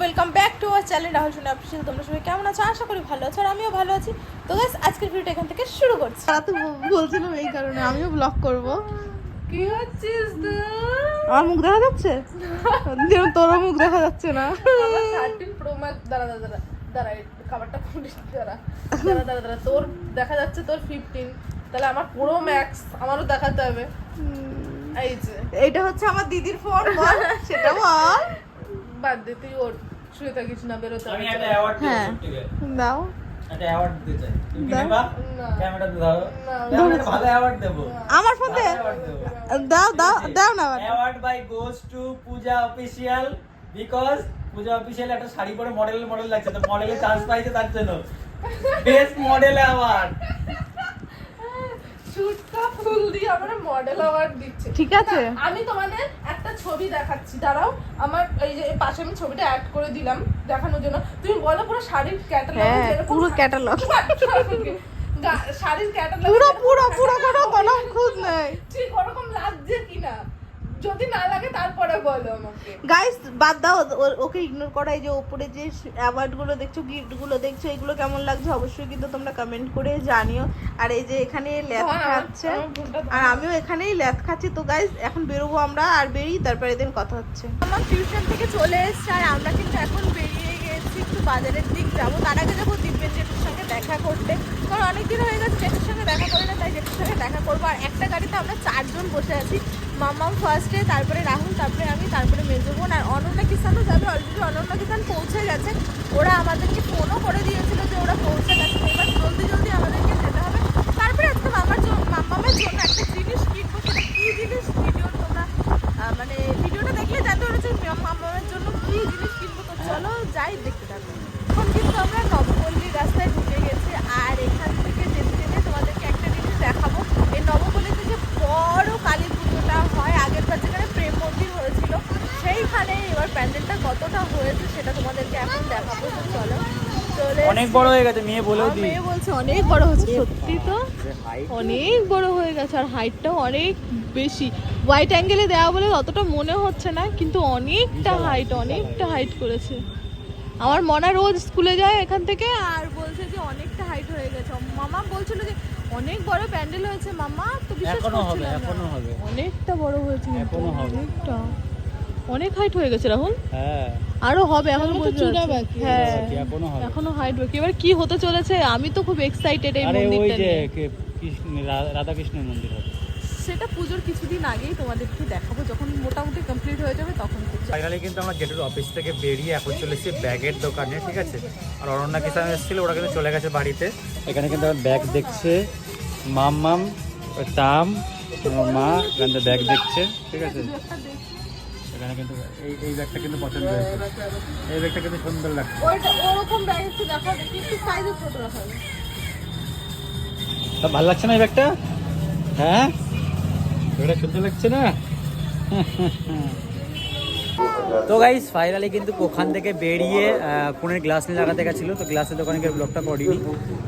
Welcome back to our channel Rahul Sona official তোমরা সবাই কেমন আছো? আশা করি ভালো আছো আর আমিও ভালো আছি। তো গাইস আজকের ভিডিওটা এখান থেকে শুরু করছি। তারা তো বলছিলাম এই কারণে আমিও ব্লগ করব। কি হচ্ছিস আমার মুখ দেখা যাচ্ছে? যেন তোরও মুখ দেখা যাচ্ছে না। প্রো ম্যাক্স দাঁড়া দাঁড়া দাঁড়া খাবারটা খুলিস দাঁড়া দাঁড়া দাঁড়া দাঁড়া তোর দেখা যাচ্ছে তোর ফিফটিন তাহলে আমার প্রো ম্যাক্স আমারও দেখাতে হবে। এই যে। এইটা হচ্ছে আমার দিদির ফোন সেটা বল। বাদ দে তুই ওর শুয়ে থাকিস না বেরোতে আমি একটা অ্যাওয়ার্ড দেবো হ্যাঁ। দাও। একটা অ্যাওয়ার্ড দিতে চাই। তুমি কি দাও। নেবা? না। ক্যামেরাতে না। আমি ভালো অ্যাওয়ার্ড দেবো। আমার ফোন দে। দাও দাও দাও না। Award by goes to Puja official because Puja official একটা শাড়ি পরে মডেল মডেল লাগছে। তো মডেলে চান্স পাইছে তার জন্য। বেস্ট মডেল অ্যাওয়ার্ড শুটকা ফুল দিয়ে আমার মডেল অ্যাওয়ার্ড দিচ্ছে ঠিক আছে। আমি তোমাদের একটা ছবি দেখাচ্ছি। দাঁড়াও আমার এই যে পাশে আমি ছবিটা অ্যাড করে দিলাম দেখানোর জন্য। তুমি বলো পুরো শাড়ির ক্যাটালগ পুরো ক্যাটালগ শাড়ির ক্যাটালগ পুরো পুরো পুরো কোনো কলম খুঁজ নাই। ঠিক ওরকম লাগছে কিনা? যদি না লাগে তারপরে বলো আমাকে। গাইস বাদ দাও ওকে ইগনোর করাই যে ওপরে যে অ্যাওয়ার্ডগুলো দেখছ গিফটগুলো দেখছ এগুলো কেমন লাগছে অবশ্যই কিন্তু তোমরা কমেন্ট করে জানিও। আর এই যে এখানে ল্যাথ খাচ্ছে। আর আমিও এখানেই ল্যাথ খাচ্ছি। তো গাইস এখন বেরোবো আমরা আর বেরিয়ে তারপরে দিন কথা হচ্ছে। আমার টিউশন থেকে চলে এসছে আর আমরা কিন্তু এখন বেরিয়ে গেছি একটু বাজারের দিক যাব। তার আগে যাব দিব্যের জেঠুর সঙ্গে দেখা করতে। কারণ অনেকদিন হয়ে গেছে জেঠুর সঙ্গে দেখা করে না, তাই জেঠুর সঙ্গে দেখা করব। আর একটা গাড়িতে আমরা চারজন বসে আছি। মাম্মাম ফার্স্টে তারপরে রাহুল, তারপরে আমি, তারপরে মেজো বোন আর অনন্যা কিষানও যাবে অলরেডি অনন্যা কিষান পৌঁছে গেছে। ওরা আমাদেরকে ফোনও করে দিয়েছিল যে ওরা পৌঁছে গেছে। এবার জলদি জলদি আমাদেরকে যেতে হবে তারপরে আজকে মামার জন্য মামামের জন্য একটা জিনিস কিনবো সেটা কী জিনিস ভিডিও তোমরা আহ, মানে ভিডিওটা দেখলে জানতে পারছ মামামের জন্য কী জিনিস কিনবো তো চলো যাই দেখতে থাকো এখন কিন্তু আমরা নবপল্লী রাস্তায় ঢুকে গেছি আর এখান থেকে যেতে যেতে তোমাদেরকে একটা জিনিস দেখাবো এই নবপল্লীতে যে বড় কালী পুজোটা হয় আগের বার যেখানে প্রেম মন্দির হয়েছিল সেইখানে এবার প্যান্ডেলটা কতটা হয়েছে সেটা তোমাদেরকে এখন দেখাবো চলো। চলে অনেক বড় হয়ে গেছে মেয়ে বলেও আমার দি মেয়ে বলছে অনেক বড় হচ্ছে সত্যি তো। অনেক বড় হয়ে গেছে আর হাইটটাও অনেক বেশি। হোয়াইট অ্যাঙ্গেলে দেওয়া বলে অতটা মনে হচ্ছে না কিন্তু অনেকটা হাইট অনেকটা হাইট করেছে। আমার মনা রোজ স্কুলে যায় এখান থেকে আর বলছে যে অনেকটা হাইট হয়ে গেছে। মামা বলছিল যে অনেক বড় প্যান্ডেল হয়েছে মামা তো বিশ্বাস এখনও হবে, করছিলাম না। অনেকটা বড় হয়েছে কিন্তু, অনেকটা। অনেক হাইট হয়ে গেছে রাহুল। হ্যাঁ। আরও হবে এখনও তো চূড়া বাকি। হ্যাঁ। এখনও হবে। এখনও হাইট বাকি। এবার কি হতে চলেছে আমি তো খুব এক্সাইটেড এই মন্দিরটা নিয়ে। রাধা কৃষ্ণের মন্দির হবে। সেটা পুজোর কিছুদিন আগেই তোমাদেরকে দেখাবো। যখন মোটামুটি কমপ্লিট হয়ে যাবে তখন ফাইনালি কিন্তু আমরা গেটের অফিস থেকে বেরিয়ে এখন চলে এসেছি ব্যাগের দোকানে ঠিক আছে? আর অনন্যা কিষান এসেছিল ওরা কিন্তু চলে গেছে বাড়িতে। এখানে কিন্তু আমার ব্যাগ দেখছে মাম মাম টাম মা এখানে ব্যাগ দেখছে ঠিক আছে? এখানে কিন্তু এই এই ব্যাগটা কিন্তু পছন্দ হয়েছে। এই ব্যাগটা কিন্তু সুন্দর লাগছে। ওইটা ওরকম ব্যাগ একটু দেখা দেখি একটু সাইজে ছোট রাখা তা ভালো লাগছে না এই ব্যাগটা? হ্যাঁ? ব্যাগটা সুন্দর লাগছে না? তো গাইস ফাইনালি কিন্তু ওখান থেকে বেরিয়ে ফোনের গ্লাস নিয়ে লাগাতে গেছিল তো গ্লাসের দোকানে গিয়ে ব্লগটা করিনি।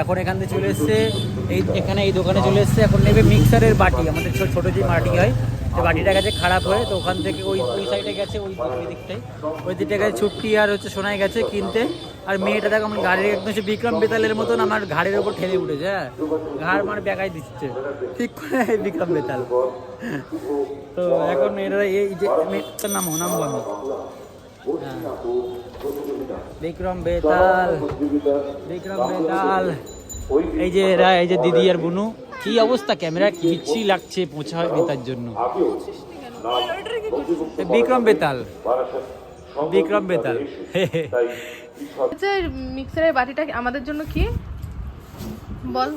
এখন এখান থেকে চলে এসছে এই এখানে এই দোকানে চলে এসছে এখন নেবে মিক্সারের বাটি আমাদের ছোট ছোটো যে বাটি হয় তো বাটিটা গেছে খারাপ হয়ে, তো ওখান থেকে ওই ওই সাইডে গেছে, ওই ওই দিকটাই ওই দিকটা গেছে ছুটকি আর হচ্ছে সোনাই গেছে কিনতে। আর মেয়েটা দেখো, আমার গাড়ির একদম সে বিক্রম বেতালের মতন আমার ঘাড়ের ওপর ঠেলে উঠেছে হ্যাঁ। ঘাড় মানে বেকাই দিচ্ছে। ঠিক করে বিক্রম বেতাল। তো এখন এরা এই যে, মেয়েটার নাম নাম বন্ধ হ্যাঁ। বিক্রম বেতাল। বিক্রম বেতাল। এই যে এরা এই যে দিদি আর বুনু কি অবস্থা? ক্যামেরা কি বিচ্ছি লাগছে পোঁছা হয় বেতার জন্য বিক্রম বেতাল। বিক্রম বেতাল। মিক্সারের বাটিটা আমাদের জন্য কি? বল।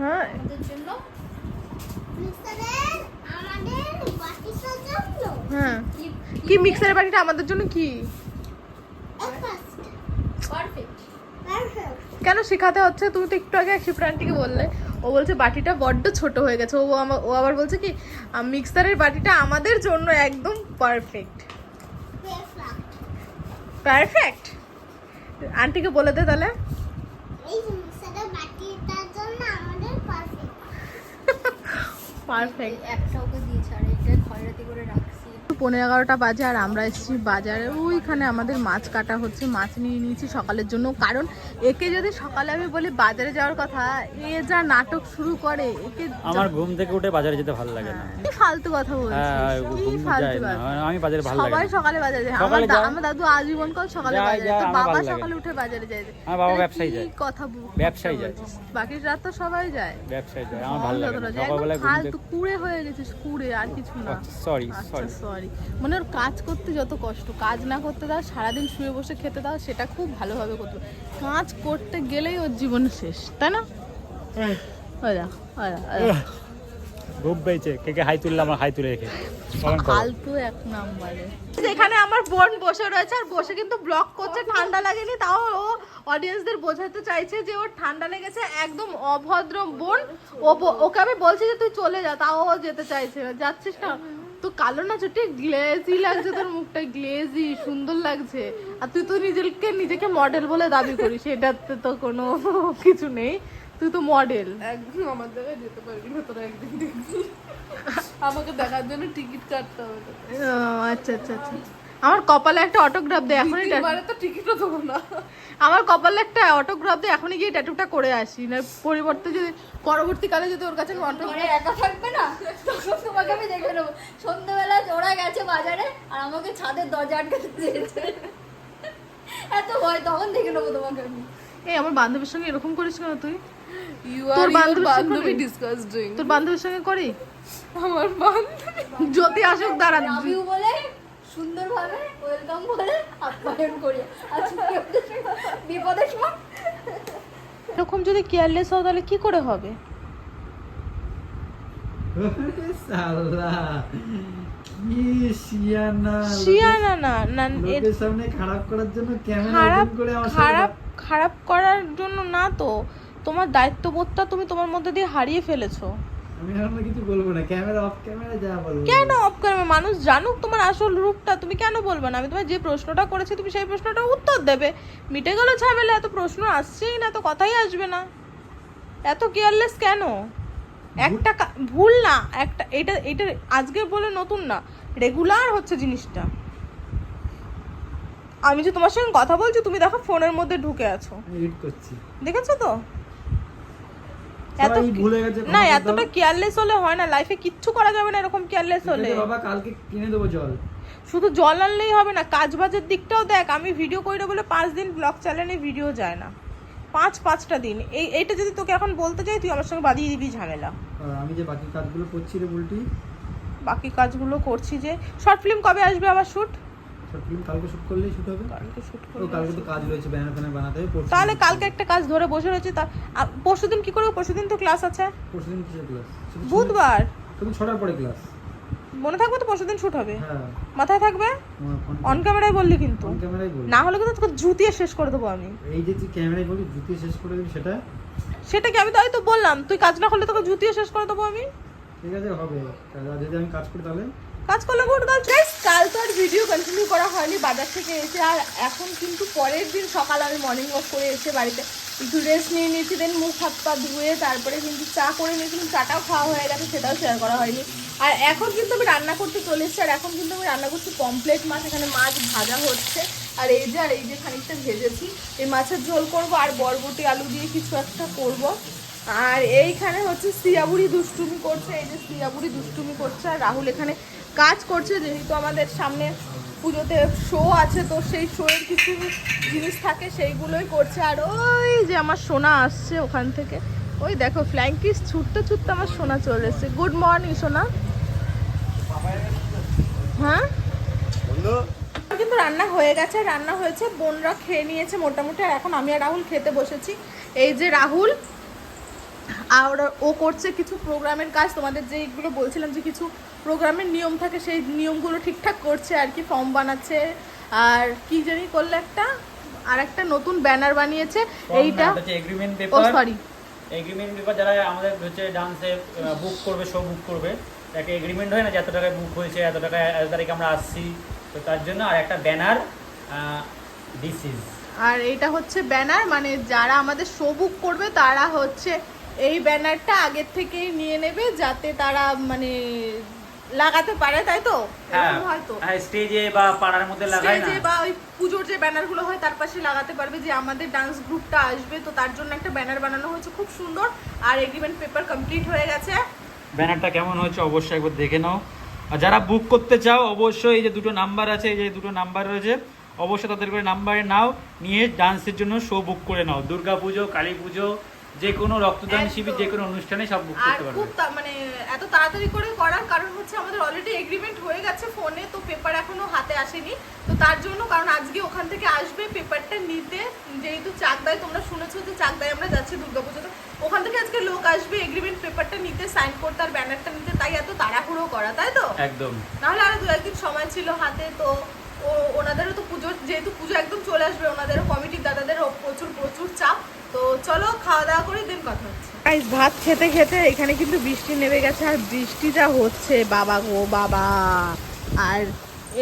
হ্যাঁ। আমাদের জন্য? মিক্সারের আমাদের বাটিটার জন্য? হ্যাঁ। কি মিক্সারের বাটিটা আমাদের জন্য কি পারফেক্ট পারফেক্ট কেন শেখাতে হচ্ছে? তুমি তো একটু আগে শিপ্রান্টিকে বললে। ও বলছে বাটিটা বড্ড ছোট হয়ে গেছে। ও ও আবার বলছে কি মিক্সারের বাটিটা আমাদের জন্য একদম পারফেক্ট পারফেক্ট আন্টিকে বলে দে তাহলে। পারফেক্ট একটা ওকে দিয়েছে আর এটা খয়রাতি করে রাখছি পনেরো এগারোটা বাজে আর আমরা এসেছি বাজারে। ওইখানে আমাদের মাছ কাটা হচ্ছে মাছ নিয়ে নিয়েছি সকালের জন্য। কারণ একে যদি সকালে আমি বলি বাজারে যাওয়ার কথা এ যা নাটক শুরু করে একে আমার ঘুম থেকে উঠে বাজারে যেতে ভালো লাগে না। কি ফালতু কথা হ্যাঁ বলছিস কি ফালতু যায় আমি বাজারে ভালো লাগে সবাই সকালে বাজারে যায়। আমার আমার দাদু আজীবন কাল সকালে বাজারে যায়, তো বাবা সকালে উঠে বাজারে যায়। আমার বাবা ব্যবসায়ী যায়। কথা ব্যবসায়ী যায়। বাকি রাত তো সবাই যায়। ব্যবসায়ী যায়। আমার ভালো লাগে সকালবেলায় ঘুম থেকে কুড়ে হয়ে গেছিস কুড়ে আর কিছু না। সরি আচ্ছা সরি সরি মানে ওর কাজ করতে যত কষ্ট কাজ না করতে দাও সারাদিন শুয়ে বসে খেতে দাও সেটা খুব ভালোভাবে করতে কাজ করতে গেলেই ওর জীবন শেষ তাই না? ওই দেখ, ওই দেখ, ওই দেখ। ঘুম পেয়েছে। কে কে হাই তুললে হাই তুলে রেখে ফালতু এক নাম্বারে। যেখানে আমার বোন বসে রয়েছে আর বসে কিন্তু করছে ঠান্ডা লাগেনি তাও ও অডিয়েন্সদের বোঝাতে চাইছে যে ওর ঠান্ডা লেগেছে একদম অভদ্র বোন। ও ওকে আমি বলছি যে তুই চলে যা তাও ও যেতে চাইছে। যাচ্ছিস না? তো কালো না ছোট? গ্লেজি লাগছে তোর মুখটা গ্লেজি সুন্দর লাগছে। আর তুই তো নিজেকে নিজেকে মডেল বলে দাবি করিস এটাতে তো কোনো কিছু নেই। তুই তো মডেল একদিন আমার জায়গায় যেতে পারবি না তোরা একদিন দেখবি। আমাকে দেখার জন্য টিকিট কাটতে হবে। আচ্ছা আচ্ছা আচ্ছা। আমার কপালে একটা অটোগ্রাফ দে এখনই তো টিকিটও দেবো না। আমার কপালে একটা অটোগ্রাফ দিয়ে এখনই গিয়ে ট্যাটুটা করে আসি। না পরিবর্তে যদি পরবর্তীকালে যদি ওর কাছে একা থাকবে না? তখন তোমাকে আমি দেখে নেব। সন্ধ্যেবেলা ওরা গেছে বাজারে আর আমাকে ছাদের দরজা আটকাতে দিয়েছে। এত ভয় তখন দেখে নেব তোমাকে আমি। এই আমার বান্ধবীর সঙ্গে এরকম করিস কেন তুই? ইউ তোর বান্ধবী? ডিসকাসডিং তোর বান্ধবীর সঙ্গে করি? আমার বান্ধবী যদি আসুক দাঁড়ান বলে সুন্দরভাবে ওয়েলকাম বলে আপ্যায়ন করি। আর বিপদের সময়- এরকম যদি কেয়ারলেস হও তাহলে কি করে হবে? খারাপ করার জন্য না তো। তোমার দায়িত্ববোধটা তুমি তোমার মধ্যে দিয়ে হারিয়ে ফেলেছো। আমি এখন কিছু বলব না ক্যামেরা অফ ক্যামেরা যা বলব কেন অফ মানুষ জানুক তোমার আসল রূপটা তুমি কেন বলবে না? আমি তোমার যে প্রশ্নটা করেছি তুমি সেই প্রশ্নটার উত্তর দেবে। মিটে গেল ঝামেলা এত প্রশ্ন আসছেই না তো কথাই আসবে না। এত কেয়ারলেস কেন? একটা ভুল না একটা এটা এটা আজকে বলে নতুন না রেগুলার হচ্ছে জিনিসটা। আমি যে তোমার সঙ্গে কথা বলছি তুমি দেখো ফোনের মধ্যে ঢুকে আছো। দেখেছ তো? এত ভুলে গেছে না এতটা কেয়ারলেস হলে হয় না। লাইফে কিচ্ছু করা যাবে না এরকম কেয়ারলেস হলে। বাবা কালকে কিনে দেবো জল। শুধু জল আনলেই হবে না কাজ বাজের দিকটাও দেখ। আমি ভিডিও করে বলে পাঁচ দিন ব্লগ চ্যানেলে ভিডিও যায় না। পাঁচ পাঁচটা দিন। এই এইটা যদি তোকে এখন বলতে যাই তুই আমার সঙ্গে বাদিয়ে দিবি ঝামেলা। আমি যে বাকি কাজগুলো করছি রে উল্টি। বাকি কাজগুলো করছি যে শর্ট ফিল্ম কবে আসবে আবার শুট ফিল্ম কালকে শুট করলেই শুট হবে? কালকে শুট ও কালকে তো কাজ রয়েছে ব্যানার ফ্যানার বানাতে হবে তাহলে কালকে একটা কাজ ধরে বসে রয়েছে তা পরশু দিন কি করব? পরশু দিন তো ক্লাস আছে। পরশু দিন কিসের ক্লাস বুধবার। তুমি ছটার পরে ক্লাস মনে থাকবে তো শুট হবে? হ্যাঁ। মাথায় থাকবে? অন ক্যামেরায় বললি কিন্তু। না হলে কিন্তু তোকে জুতিয়ে শেষ করে দেবো আমি। এই যে তুই ক্যামেরায় জুতিয়ে শেষ করে দিবি সেটা? সেটা কি আমি তাই তো বললাম তুই কাজ না করলে তোকে জুতিয়ে শেষ করে দেবো আমি? ঠিক আছে হবে। তাহলে যদি আমি কাজ করি তাহলে? কাজ করলে গুড কাজ গাইস কাল তো আর ভিডিও কন্টিনিউ করা হয়নি, বাজার থেকে এসে আর এখন কিন্তু পরের দিন সকাল আমি মর্নিং ওয়াক করে এসে বাড়িতে একটু রেস্ট নিয়ে নিয়েছি দেন মুখ হাত পা ধুয়ে তারপরে কিন্তু চা করে নিয়েছিলাম চাটাও খাওয়া হয়ে গেছে, সেটাও শেয়ার করা হয়নি। আর এখন কিন্তু আমি রান্না করতে চলে এসেছি, আর এখন কিন্তু আমি রান্না করছি পমপ্লেট মাছ, এখানে মাছ ভাজা হচ্ছে। আর এই যে, আর এই যে খানিকটা ভেজেছি, এই মাছের ঝোল করব আর বরবটি, আলু দিয়ে কিছু একটা করব। আর এইখানে হচ্ছে সিয়াবুড়ি দুষ্টুমি করছে, এই যে সিয়াবুড়ি দুষ্টুমি করছে, আর রাহুল এখানে কাজ করছে যেহেতু আমাদের সামনে পুজোতে শো আছে তো সেই শোয়ের কিছু জিনিস থাকে সেইগুলোই করছে। আর ওই যে আমার সোনা আসছে ওখান থেকে ওই দেখো ফ্ল্যাঙ্কিস ছুটতে ছুটতে আমার সোনা চলে এসছে। গুড মর্নিং সোনা। হ্যাঁ? কিন্তু রান্না হয়ে গেছে রান্না হয়েছে বোনরা খেয়ে নিয়েছে মোটামুটি আর এখন আমি আর রাহুল খেতে বসেছি। এই যে রাহুল আর ও করছে কিছু প্রোগ্রামের কাজ তোমাদের যেগুলো বলছিলাম যে কিছু প্রোগ্রামের নিয়ম থাকে সেই নিয়মগুলো ঠিকঠাক করছে আর কি ফর্ম বানাচ্ছে। আর কি জানি করলে একটা আর একটা নতুন ব্যানার বানিয়েছে এইটা এগ্রিমেন্ট ও সরি এগ্রিমেন্ট পেপার যারা আমাদের হচ্ছে ডান্সে বুক করবে শো বুক করবে তাকে এগ্রিমেন্ট হয় না যে এত টাকায় বুক হয়েছে এত টাকায় এত তারিখে আমরা আসছি। তো তার জন্য আর একটা ব্যানার দিস ইজ আর এইটা হচ্ছে ব্যানার মানে যারা আমাদের শো বুক করবে তারা হচ্ছে এই ব্যানারটা আগের থেকেই নিয়ে নেবে যাতে তারা মানে লাগাতে পারে তাই তো? হ্যাঁ। হয়তো। হ্যাঁ স্টেজে বা পাড়ার মধ্যে লাগায় না? বা ওই পুজোর যে ব্যানারগুলো হয় তার পাশে লাগাতে পারবে যে আমাদের ডান্স গ্রুপটা আসবে তো তার জন্য একটা ব্যানার বানানো হয়েছে খুব সুন্দর আর এগ্রিমেন্ট পেপার কমপ্লিট হয়ে গেছে। ব্যানারটা কেমন হয়েছে অবশ্যই একবার দেখে নাও। আর যারা বুক করতে চাও অবশ্যই এই যে দুটো নাম্বার আছে এই যে দুটো নাম্বার রয়েছে অবশ্যই তাদের করে নাম্বারে নাও নিয়ে ডান্সের জন্য শো বুক করে নাও। দুর্গা পুজো কালী পুজো যে কোনো রক্তদান শিবির যে কোনো অনুষ্ঠানে সব বুক করতে পারবে। খুব মানে এত তাড়াতাড়ি করে করার কারণ হচ্ছে আমাদের অলরেডি এগ্রিমেন্ট হয়ে গেছে ফোনে তো পেপার এখনও হাতে আসেনি। তো তার জন্য কারণ আজকে ওখান থেকে আসবে পেপারটা নিতে যেহেতু চাকদায় তোমরা শুনেছো যে চাকদায় আমরা যাচ্ছি দুর্গাপুজোতে ওখান থেকে আজকে লোক আসবে এগ্রিমেন্ট পেপারটা নিতে সাইন করতে আর ব্যানারটা নিতে তাই এত তাড়াহুড়ো করা তাই তো? একদম। নাহলে আরও দু একদিন সময় ছিল হাতে তো ও, ওনাদেরও তো পুজো যেহেতু পুজো একদম চলে আসবে, ওনাদেরও কমিটির দাদাদেরও প্রচুর প্রচুর চাপ। তো চলো, খাওয়া দাওয়া করে দিন, কথা হচ্ছে। ভাত খেতে খেতে এখানে কিন্তু বৃষ্টি নেমে গেছে, আর বৃষ্টিটা হচ্ছে, বাবা গো, বাবা। আর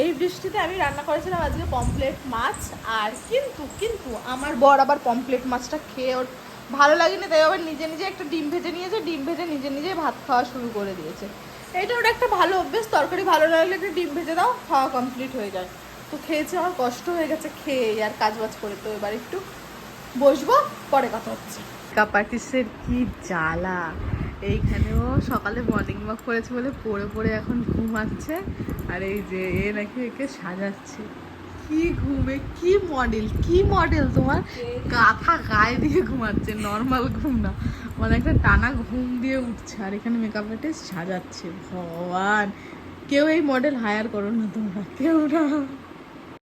এই বৃষ্টিতে আমি রান্না করেছিলাম আজকে পমপ্লেট মাছ, আর কিন্তু কিন্তু আমার বর আবার পমপ্লেট মাছটা খেয়ে ওর ভালো লাগেনি, তাই আবার নিজে নিজে একটা ডিম ভেজে নিয়েছে, ডিম ভেজে নিজে নিজে ভাত খাওয়া শুরু করে দিয়েছে। এটা ওটা একটা ভালো অভ্যেস, তরকারি ভালো লাগলে একটা ডিম ভেজে দাও, খাওয়া কমপ্লিট হয়ে যায়। তো খেয়েছে, আমার কষ্ট হয়ে গেছে খেয়ে, আর কাজ বাজ করে তো এবার একটু বসবো, পরে কথা হচ্ছে। মেকআপ আর্টিস্টের কি জ্বালা। এইখানেও সকালে মর্নিং ওয়াক করেছে বলে পড়ে পড়ে এখন ঘুমাচ্ছে, আর এই যে এ নাকি একে সাজাচ্ছে। কি ঘুমে, কি মডেল কি মডেল তোমার? কাঁথা গায়ে দিয়ে ঘুমাচ্ছে নর্মাল ঘুম না। মানে একটা টানা ঘুম দিয়ে উঠছে, আর এখানে মেকআপ আর্টিস্ট সাজাচ্ছে। ভগবান! কেউ এই মডেল হায়ার করো না তোমরা, কেউ না।